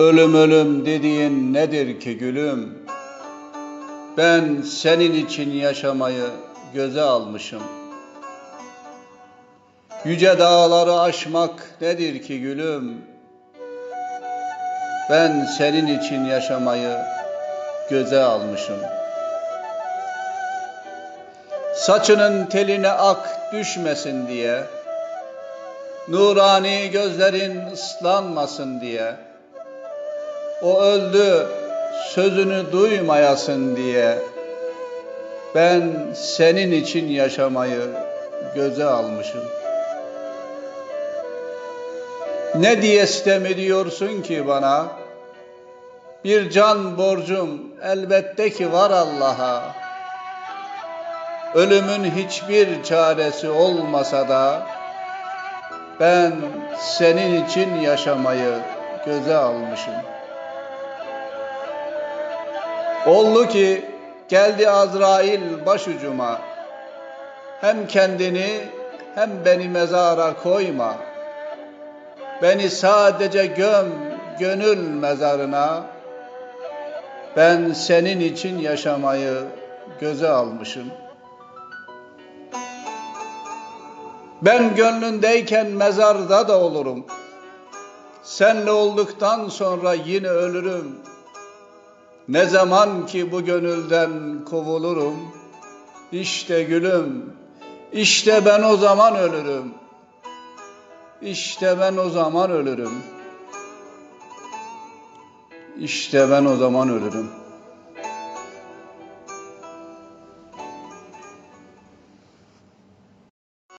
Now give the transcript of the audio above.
Ölüm ölüm dediğin nedir ki gülüm? Ben senin için yaşamayı göze almışım. Yüce dağları aşmak nedir ki gülüm? Ben senin için yaşamayı göze almışım. Saçının teline ak düşmesin diye, nurani gözlerin ıslanmasın diye, o öldü sözünü duymayasın diye, ben senin için yaşamayı göze almışım. Ne diye sitem ediyorsun ki bana? Bir can borcum elbette ki var Allah'a. Ölümün hiçbir çaresi olmasa da ben senin için yaşamayı göze almışım. Oldu ki geldi Azrail başucuma. Hem kendini hem beni mezara koyma. Beni sadece göm gönül mezarına. Ben senin için yaşamayı göze almışım. Ben gönlündeyken mezarda da olurum. Senle olduktan sonra yine ölürüm. Ne zaman ki bu gönülden kovulurum, işte gülüm, işte ben o zaman ölürüm. İşte ben o zaman ölürüm. İşte ben o zaman ölürüm.